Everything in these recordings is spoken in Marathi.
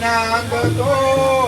નાગ તો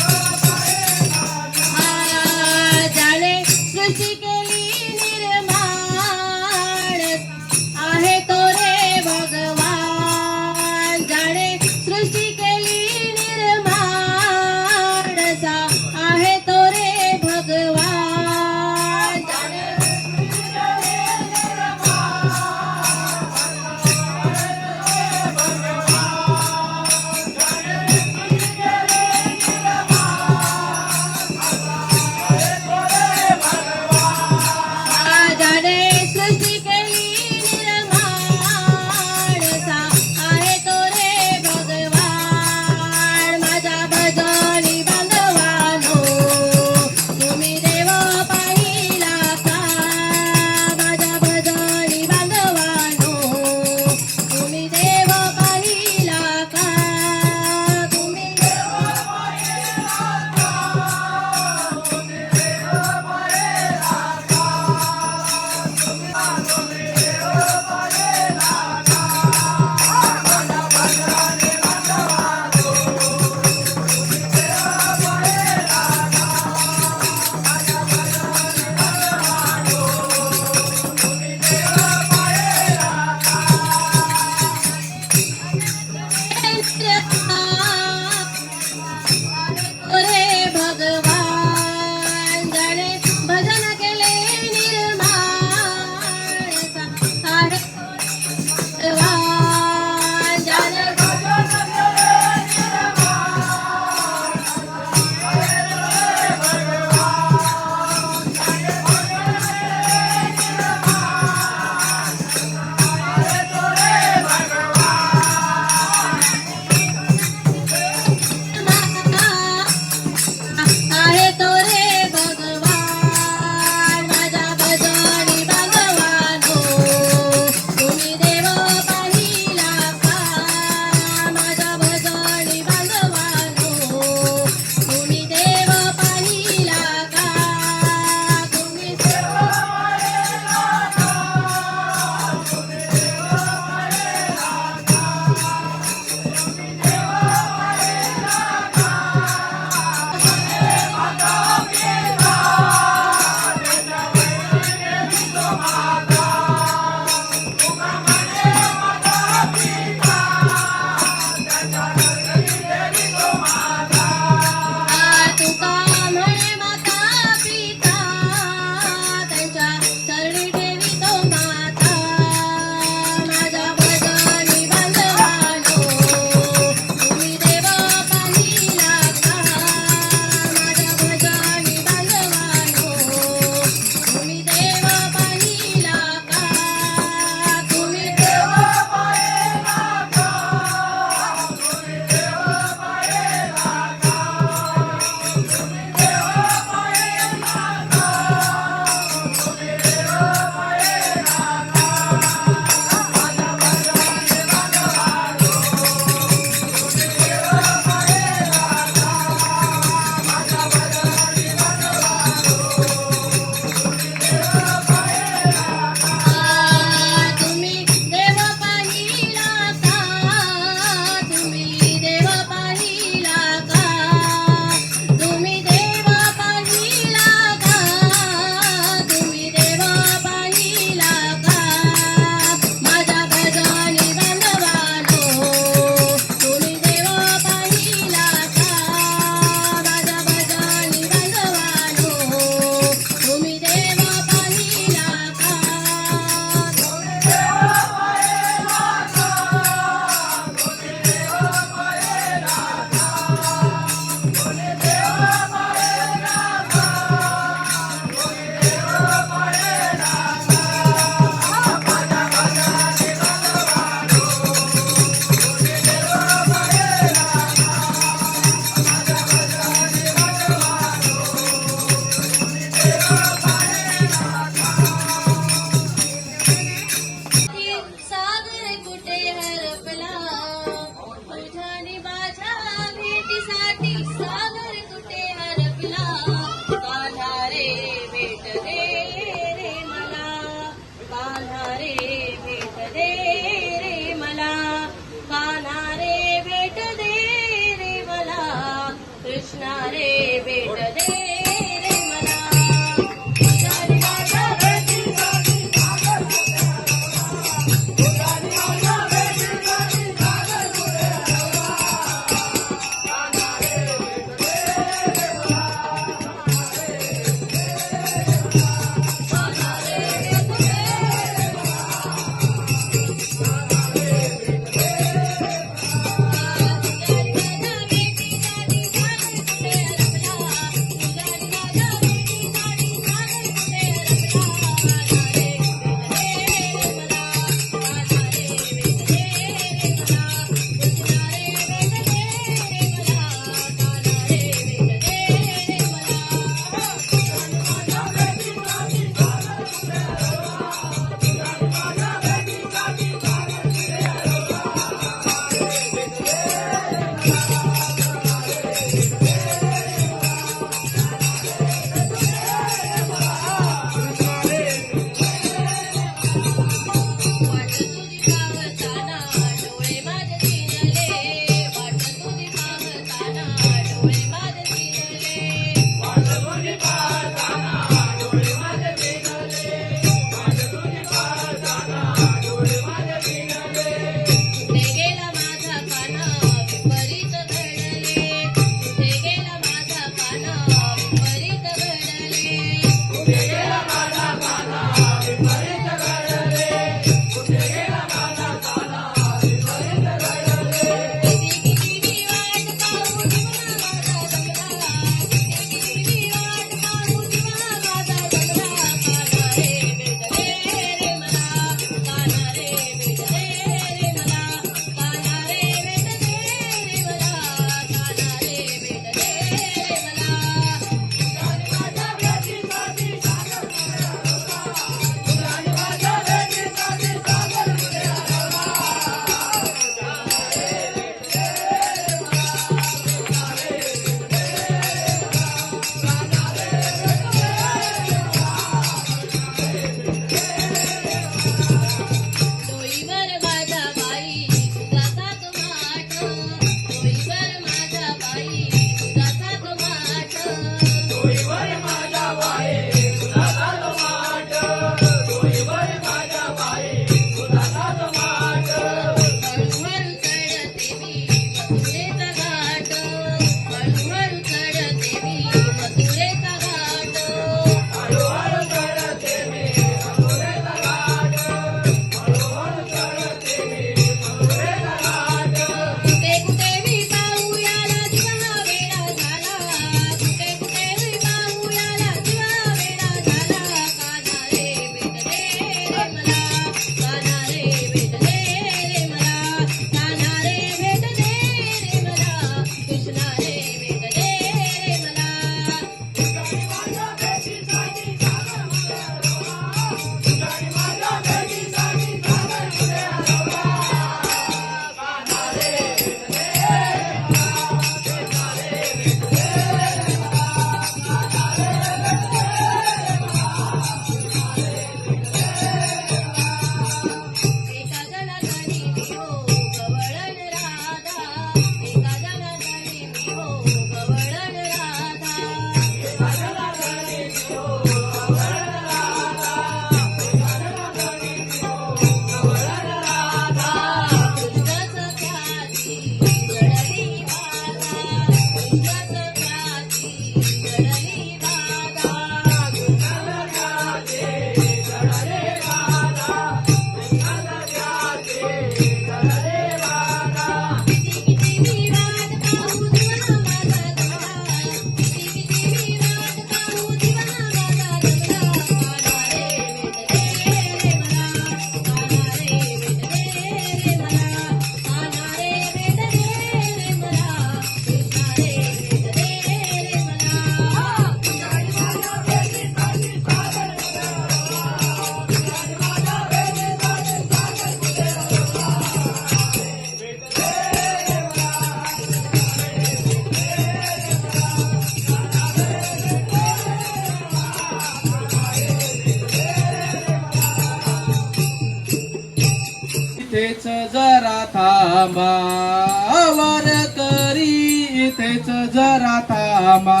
तेच जरा थांबा.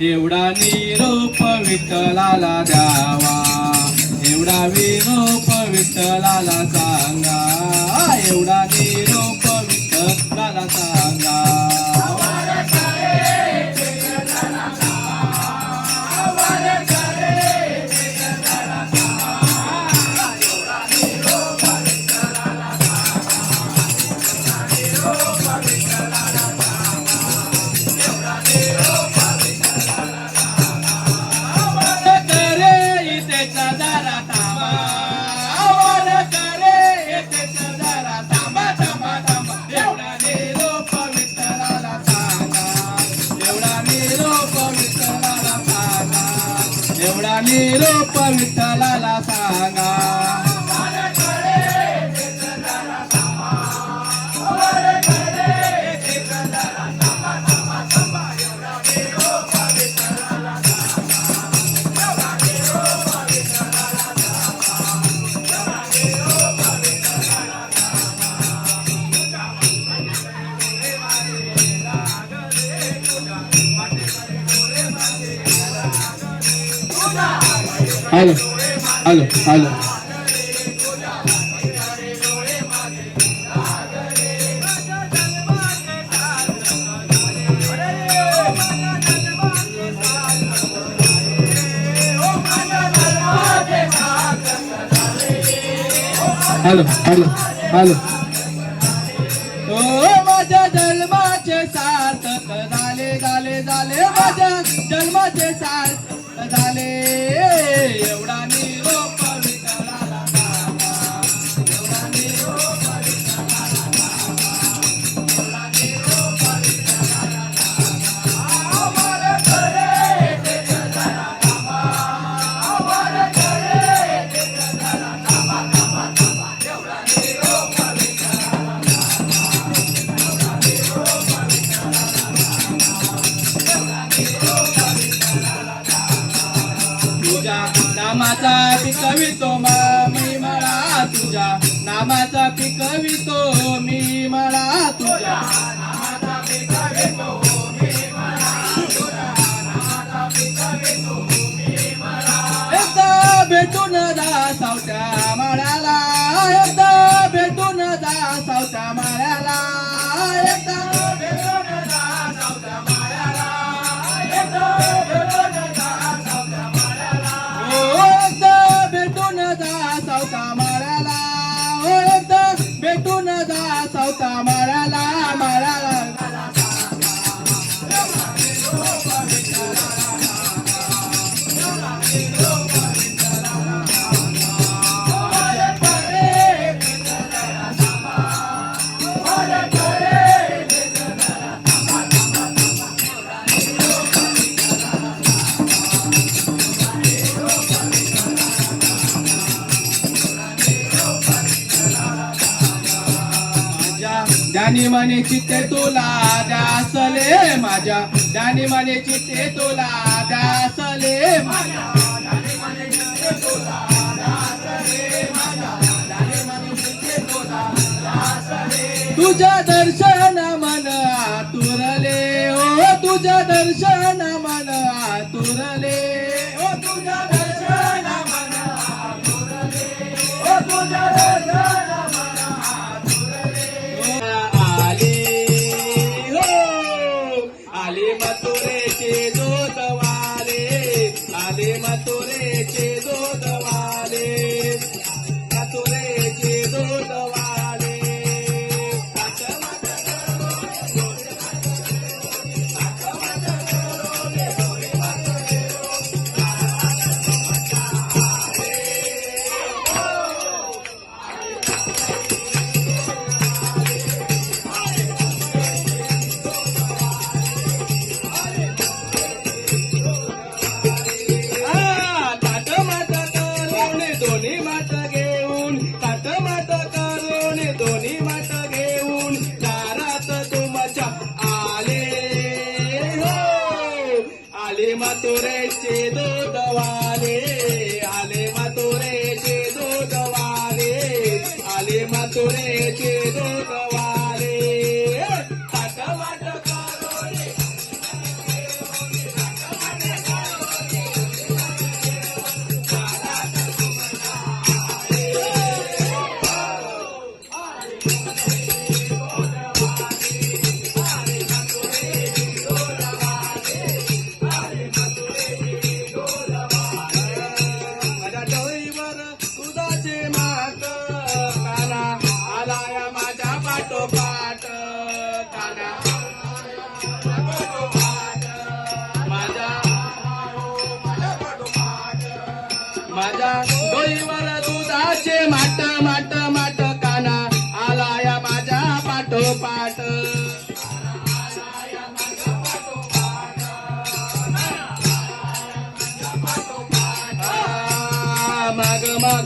एवढा निरूप विठ्ठलाला द्यावा. एवढा विरूप विठ्ठलाला सांगा. एवढा निरूप विठ्ठलाला सांगा. रोप विठ्ठलाला सांगा. आलो आलो आलो आलो आलो आलो पिकवितो मी मला तुझ्या नामाचा पिकवितो मी मला तुझ्या tamarala. म्हणे चित्ते तुला दासले माझ्या. दाने म्हणे चित्ते तुला दासले माझ्या. तुझ्या दर्शन मथुरेचे दूधवाले आले मथुरेचे दूधवाले आले मथुरेचे दूध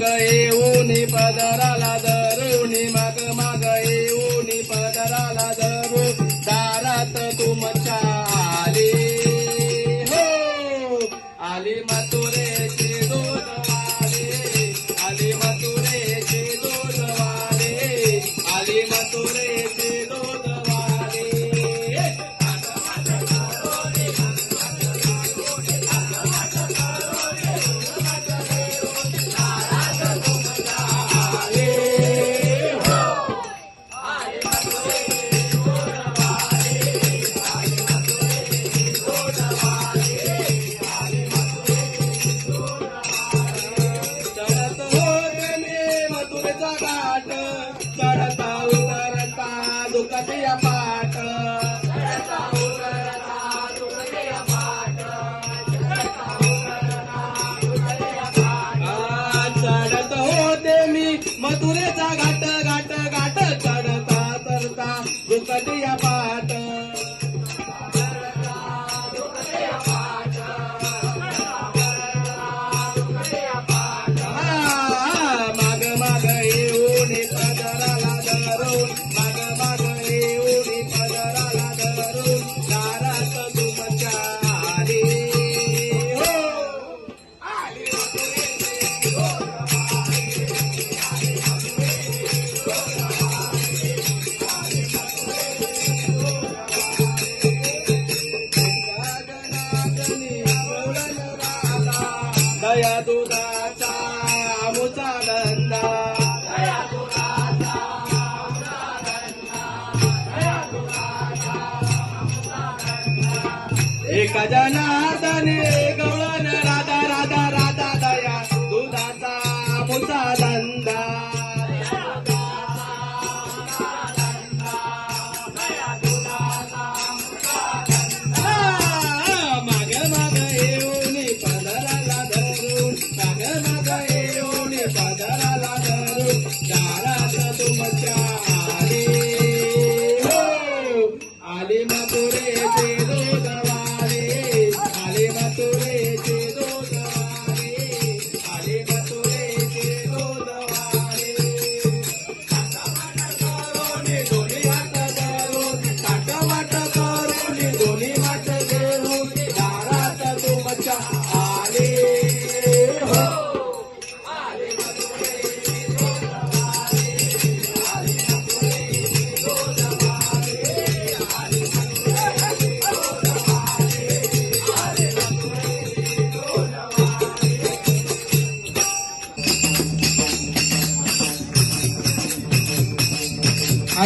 माग माग येऊन पदराला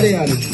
sean